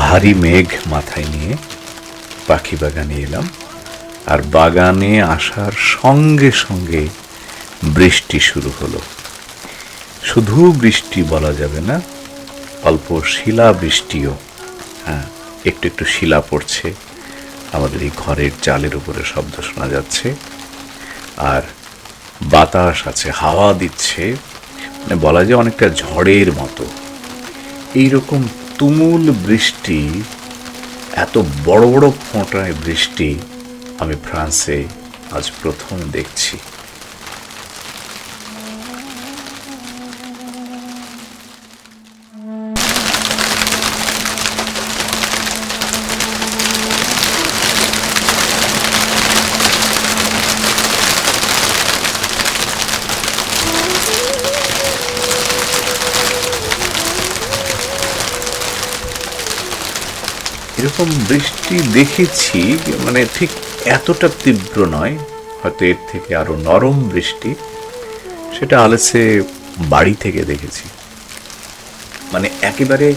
ভারী মেঘ মাথায় নিয়ে পাখি বাগানে এলাম, আর বাগানে আসার সঙ্গে সঙ্গে বৃষ্টি শুরু হলো। শুধু বৃষ্টি বলা যাবে না, অল্প শিলা বৃষ্টিও হ্যাঁ একটু একটু শিলা পড়ছে। আমাদের এই ঘরের চালের উপরে শব্দ শোনা যাচ্ছে, আর বাতাস আছে, হাওয়া দিচ্ছে মানে বলা যায় অনেকটা ঝড়ের মতো। এইরকম তুমুল বৃষ্টি এত বড় বড় ফোঁটায় বৃষ্টি আমি ফ্রান্সে আজ প্রথম দেখছি। এরকম বৃষ্টি দেখেছি মানে ঠিক এতটা তীব্র নয়, হয়তো এর থেকে আরও নরম বৃষ্টি সেটা আলেসে বাড়ি থেকে দেখেছি। মানে একেবারে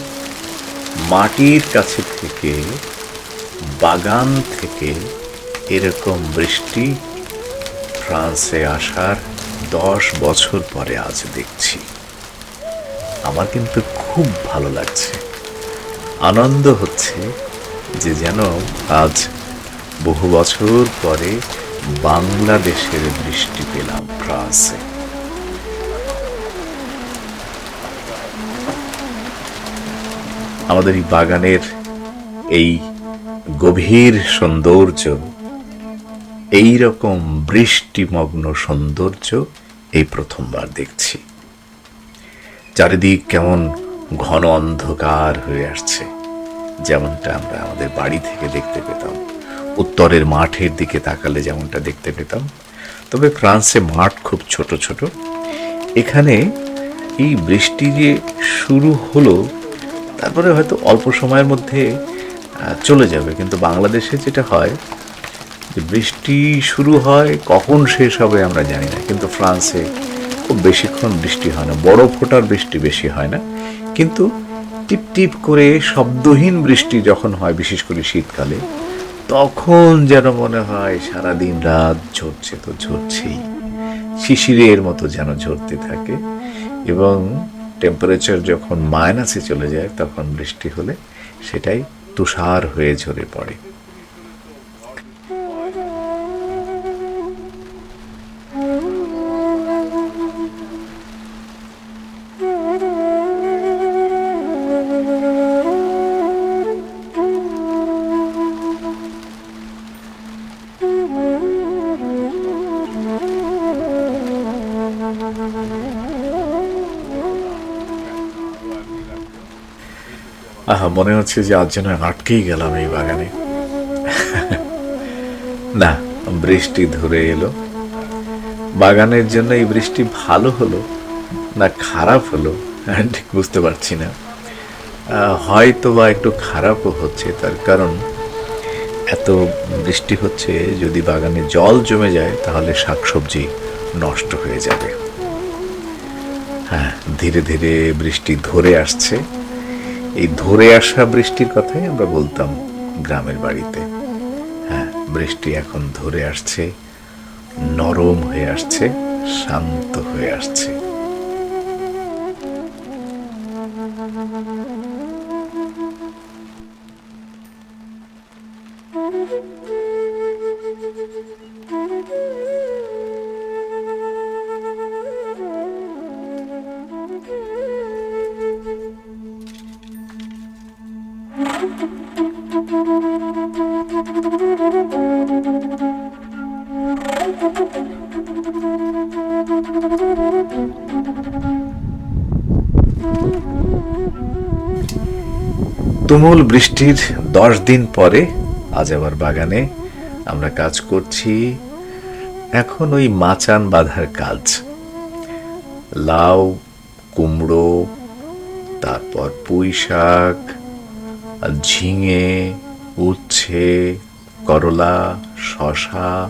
মাটির কাছে থেকে, বাগান থেকে এরকম বৃষ্টি ফ্রান্সে আসার দশ বছর পরে আজ দেখছি। আমার কিন্তু খুব ভালো লাগছে। আনন্দ হচ্ছে যে যেন আজ বহু বছর পরে বাংলাদেশের বৃষ্টি পেলাম ফ্রান্সে। আমাদের এই বাগানের এই গভীর সৌন্দর্য এই রকম বৃষ্টিমগ্ন সৌন্দর্য এই প্রথমবার দেখছি। চারিদিক কেমন ঘন অন্ধকার হয়ে আসছে। যেমনটা আমরা আমাদের বাড়ি থেকে দেখতে পেতাম, উত্তরের মাঠের দিকে তাকালে যেমনটা দেখতে পেতাম, তবে ফ্রান্সে মাঠ খুব ছোট ছোট। এখানে এই বৃষ্টি যে শুরু হলো, তারপরে হয়তো অল্প সময়ের মধ্যে চলে যাবে। কিন্তু বাংলাদেশে যেটা হয়, যে বৃষ্টি শুরু হয়, কখন শেষ হবে আমরা জানি না। কিন্তু ফ্রান্সে খুব বেশিক্ষণ বৃষ্টি হয় না। বড় ফোটার বৃষ্টি বেশি হয় না। কিন্তু টিপ টিপ করে শব্দহীন বৃষ্টি যখন হয়, বিশেষ করে শীতকালে, তখন যেন মনে হয় সারা দিন রাত ঝরছে তো ঝরছেই। শিশিরের মতো যেন ঝরতে থাকে এবং টেম্পারেচার যখন মাইনাসে চলে যায়, তখন বৃষ্টি হলে সেটাই তুষার হয়ে ঝরে পড়ে। আহা, মনে হচ্ছে যে আজ যেন আটকেই গেলাম এই বাগানে। না, বৃষ্টি ধরে এলো। বাগানের জন্য এই বৃষ্টি ভালো হলো, না খারাপ হলো, ঠিক বুঝতে পারছি না। হয়তো বা একটু খারাপও হচ্ছে, তার কারণ এত বৃষ্টি হচ্ছে, যদি বাগানে জল জমে যায়, তাহলে শাকসবজি নষ্ট হয়ে যাবে। হ্যাঁ ধীরে ধীরে বৃষ্টি ধরে আসছে। এই ধরে আসা বৃষ্টির কথাই আমরা বলতাম গ্রামের বাড়িতে। হ্যাঁ বৃষ্টি এখন ধরে আসছে, নরম হয়ে আসছে, শান্ত হয়ে আসছে। তুমুল বৃষ্টির দশ দিন পরে আজ আবার বাগানে আমরা কাজ করছি। এখন ওই মাচান বাঁধার কাজ। লাউ, কুমড়ো, তারপর পুঁই শাক ঝিঙে উচ্ছে, করলা, শশা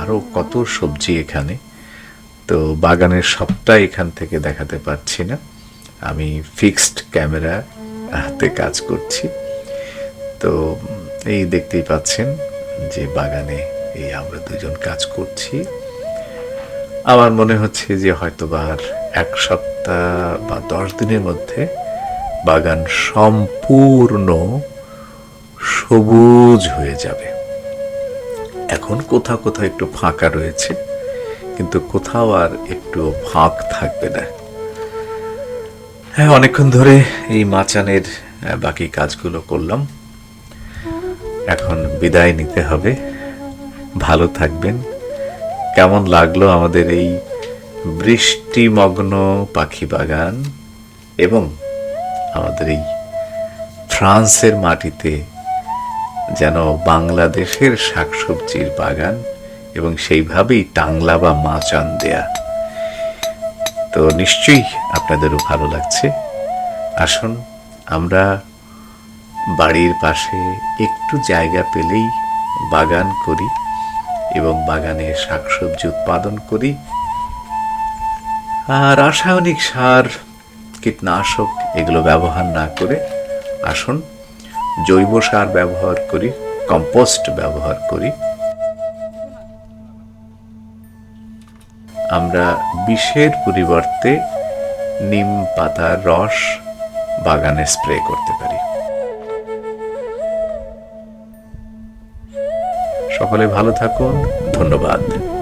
আরও কত সবজি এখানে। তো বাগানের সবটা এখান থেকে দেখাতে পারছি না। আমি ফিক্সড ক্যামেরা হাতে কাজ করছি। তো এই দেখতেই পাচ্ছেন যে বাগানে এই আমরা দুজন কাজ করছি। আমার মনে হচ্ছে যে হয়তো বা আর এক সপ্তাহ বা দশ দিনের মধ্যে বাগান সম্পূর্ণ সবুজ হয়ে যাবে। এখন কোথাও কোথাও একটু ফাঁকা রয়েছে, কিন্তু কোথাও আর একটু ফাঁক থাকবে না। হ্যাঁ অনেকক্ষণ ধরে এই মাচানের বাকি কাজগুলো করলাম। এখন বিদায় নিতে হবে। ভালো থাকবেন। কেমন লাগল আমাদের এই বৃষ্টিমগ্ন পাখি বাগান এবং আমাদের এই ফ্রান্সের মাটিতে যেন বাংলাদেশের শাকসবজির বাগান এবং সেইভাবেই টাংলা বা মাচান দেয়া তো নিশ্চয়ই আপনাদেরও ভালো লাগছে। আসুন, আমরা বাড়ির পাশে একটু জায়গা পেলেই বাগান করি এবং বাগানে শাকসবজি উৎপাদন করি। আর রাসায়নিক সার, কীটনাশক, এগুলো ব্যবহার না করে আসুন জৈব সার ব্যবহার করি, কম্পোস্ট ব্যবহার করি। আমরা বিষের পরিবর্তে নিম পাতার রস বাগানে স্প্রে করতে পারি। সকলে ভালো থাকুন, ধন্যবাদ।